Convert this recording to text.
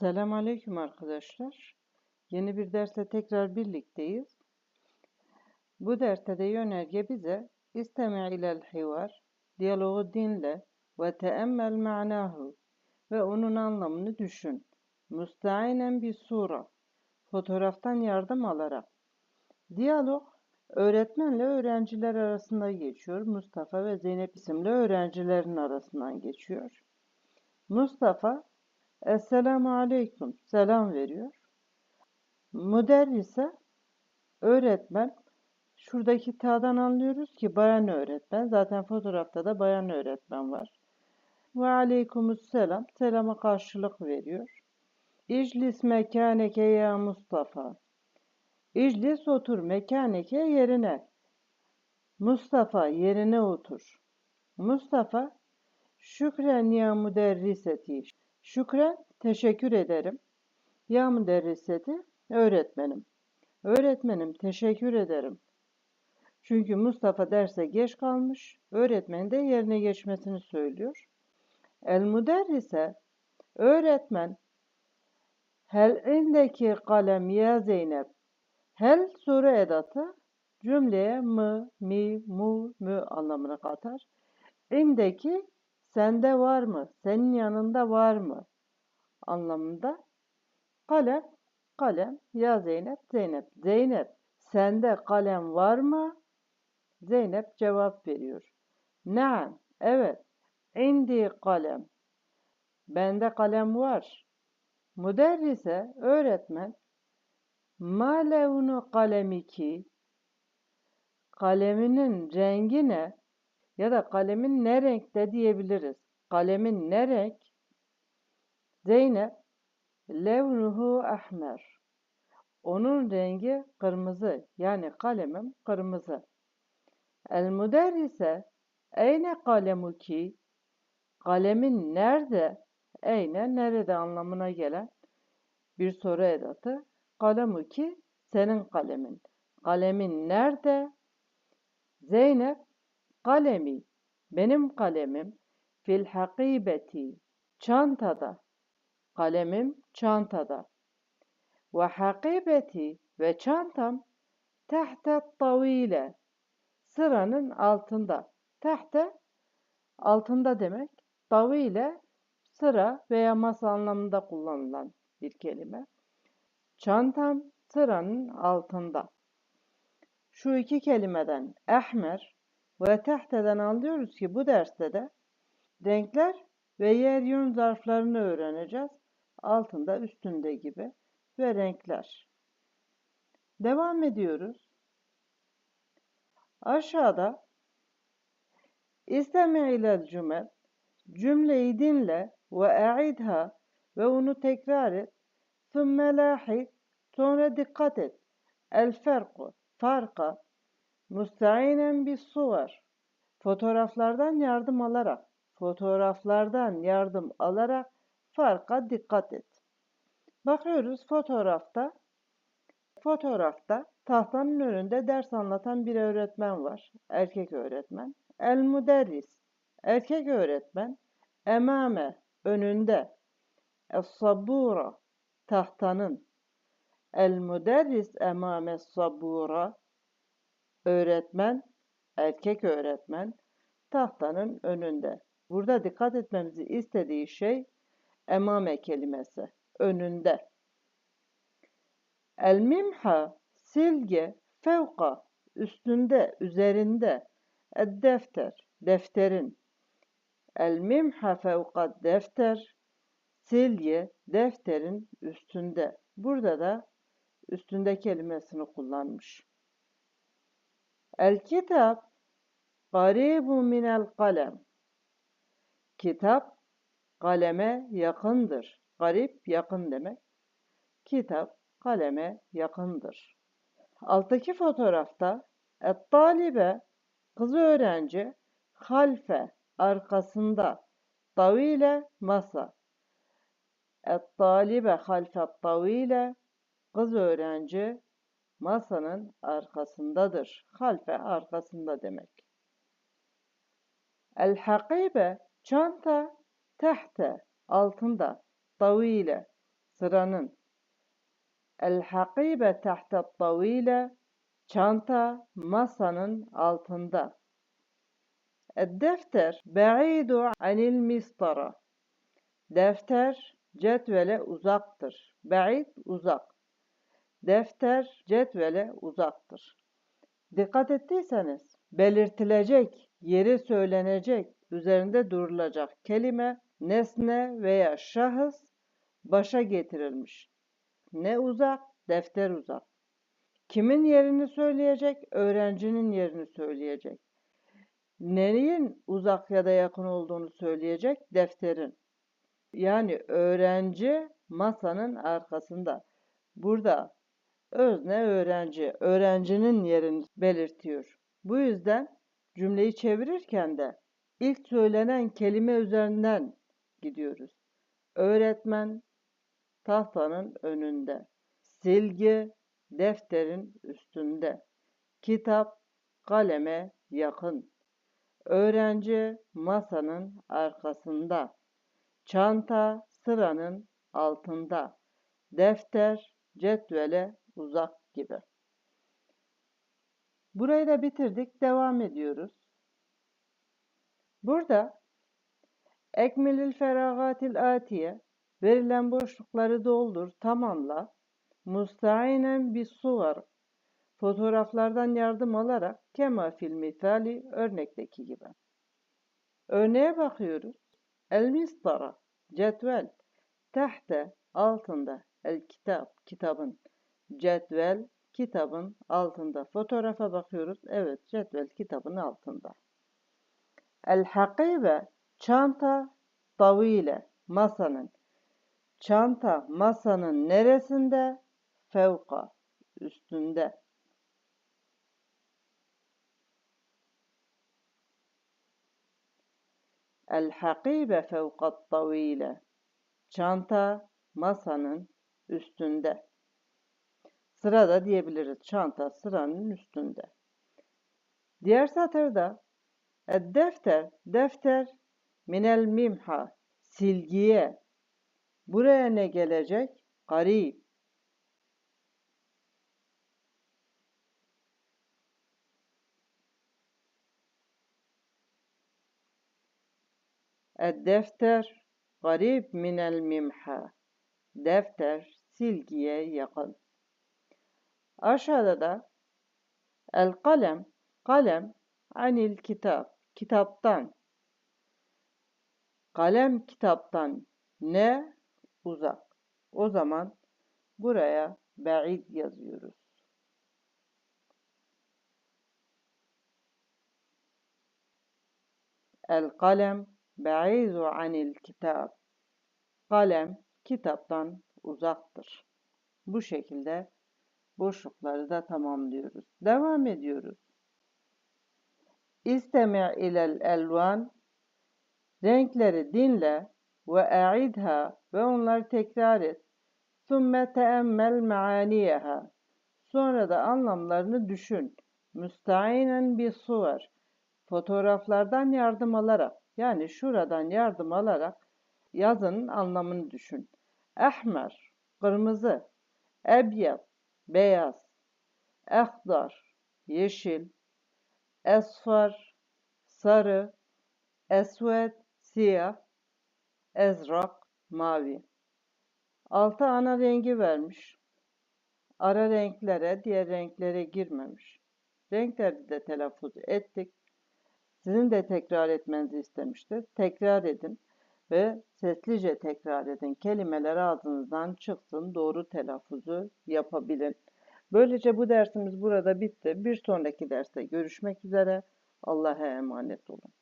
Selam aleyküm arkadaşlar. Yeni bir derste tekrar birlikteyiz. Bu derste de yönerge bize isteme ilel hivar, diyalogu dinle ve teemmel ma'nahu ve onun anlamını düşün. Müstainen bir sura, fotoğraftan yardım alarak. Diyalog, öğretmenle öğrenciler arasında geçiyor. Mustafa ve Zeynep isimli öğrencilerin arasından geçiyor. Mustafa Esselamu Aleyküm selam veriyor. Müderrise öğretmen şuradaki ta'dan anlıyoruz ki bayan öğretmen. Zaten fotoğrafta da bayan öğretmen var. Ve aleykümüs selam. Selama karşılık veriyor. İclis mekaneke ya Mustafa. İclis otur mekaneke yerine. Mustafa yerine otur. Mustafa şükren ya müderriseti. Şükren teşekkür ederim. Ya müderriseti öğretmenim. Öğretmenim teşekkür ederim. Çünkü Mustafa derse geç kalmış, öğretmen de yerine geçmesini söylüyor. El müderrise öğretmen hel indeki kalem ya Zeynep hel soru edatı cümleye mı, mi, mu, mü anlamına katar. İndeki sende var mı, senin yanında var mı anlamında. Kalem, kalem, ya Zeynep, Zeynep, Zeynep, sende kalem var mı? Zeynep cevap veriyor. Naam, evet, indi kalem. Bende kalem var. Müderrise, öğretmen, ma levnu kalemiki, kaleminin rengi ne? Ya da kalemin ne renkte diyebiliriz. Kalemin ne renk? Zeynep, levnuhu ahmer. Onun rengi kırmızı. Yani kalemim kırmızı. El müderrise, eyne kalemuki? Kalemin nerede? Eyne, nerede anlamına gelen bir soru edatı. Kalemuki, senin kalemin. Kalemin nerede? Zeynep, kalemi, benim kalemim, fil hakibeti, çantada, kalemim çantada. Ve hakibeti ve çantam tahte tavile, sıranın altında. Tahte, altında demek. Tavile, sıra veya masa anlamında kullanılan bir kelime. Çantam sıranın altında. Şu iki kelimeden ehmer ve tehteden anlıyoruz ki bu derste de renkler ve yer yön zarflarını öğreneceğiz. Altında, üstünde gibi ve renkler. Devam ediyoruz. Aşağıda İstemi ilel cümle cümleyi dinle ve e'idha ve onu tekrar et. Sümme lahid sonra dikkat et. El ferku farka müsteinen bir suvar fotoğraflardan yardım alarak fotoğraflardan yardım alarak farka dikkat et. Bakıyoruz fotoğrafta fotoğrafta tahtanın önünde ders anlatan bir öğretmen var. Erkek öğretmen. El müderris erkek öğretmen emame önünde es sabura tahtanın el müderris emame sabura öğretmen erkek öğretmen tahtanın önünde. Burada dikkat etmemizi istediği şey emame kelimesi. Önünde. El mimha silge fevka üstünde, üzerinde. El defter defterin. El mimha fevka defter silge defterin üstünde. Burada da üstünde kelimesini kullanmış. El kitap Garibu minel kalem. Kitap kaleme yakındır. Garip yakın demek. Kitap kaleme yakındır. Alttaki fotoğrafta et-talibe kız öğrenci halfe arkasında tavile masa. Et-talibe halfe tavile kız öğrenci masanın arkasındadır. Halfe arkasında demek. El hakibe çanta tahte altında tavile sıranın. El hakibe tahte tavile çanta masanın altında. Defter ba'idu anil mistara. Defter cetvele uzaktır. Ba'id uzak. Defter cetvele uzaktır. Dikkat ettiyseniz belirtilecek, yeri söylenecek, üzerinde durulacak kelime, nesne veya şahıs başa getirilmiş. Ne uzak? Defter uzak. Kimin yerini söyleyecek? Öğrencinin yerini söyleyecek. Neyin uzak ya da yakın olduğunu söyleyecek? Defterin. Yani öğrenci masanın arkasında. Burada özne öğrenci, öğrencinin yerini belirtiyor. Bu yüzden cümleyi çevirirken de ilk söylenen kelime üzerinden gidiyoruz. Öğretmen tahtanın önünde. Silgi defterin üstünde. Kitap kaleme yakın. Öğrenci masanın arkasında. Çanta sıranın altında. Defter cetvele uzak gibi. Burayı da bitirdik. Devam ediyoruz. Burada ekmilil feragatil atiye verilen boşlukları doldur, tamamla. Musta'inen bis suvar fotoğraflardan yardım alarak kema fil misali örnekteki gibi. Örneğe bakıyoruz. El mistara cetvel tahte altında el kitap kitabın cetvel kitabın altında. Fotoğrafa bakıyoruz. Evet cetvel kitabın altında. El hakibe çanta tavile masanın. Çanta masanın neresinde? Fevka üstünde. El hakibe fevkat tavile. Çanta masanın üstünde. Sırada diyebiliriz. Çanta sıranın üstünde. Diğer satırda defter, defter minel mimha silgiye. Buraya ne gelecek? Garip. الدفتر قريب من الممحى. Defter silgiye yakın. Aşağıda da el kalem, kalem anil kitap, kitaptan. Kalem kitaptan ne? Uzak. O zaman buraya ba'id yazıyoruz. El kalem ba'idu anil kitap. Kalem kitaptan uzaktır. Bu şekilde boşlukları da tamamlıyoruz. Devam ediyoruz. İstemi' ilel elvan renkleri dinle ve a'idha ve onları tekrar et. Sümme teemmel meaniyeha sonra da anlamlarını düşün. Müstainen bir suvar fotoğraflardan yardım alarak yani şuradan yardım alarak yazının anlamını düşün. Ahmer, kırmızı, ebyat, beyaz, ehdar, yeşil, esfar, sarı, esved, siyah, ezrak, mavi. Altı ana rengi vermiş. Ara renklere, diğer renklere girmemiş. Renkleri de telaffuz ettik. Sizin de tekrar etmenizi istemiştir. Tekrar edin ve seslice tekrar edin. Kelimeler ağzınızdan çıksın, doğru telaffuzu yapabilin. Böylece bu dersimiz burada bitti. Bir sonraki derste görüşmek üzere. Allah'a emanet olun.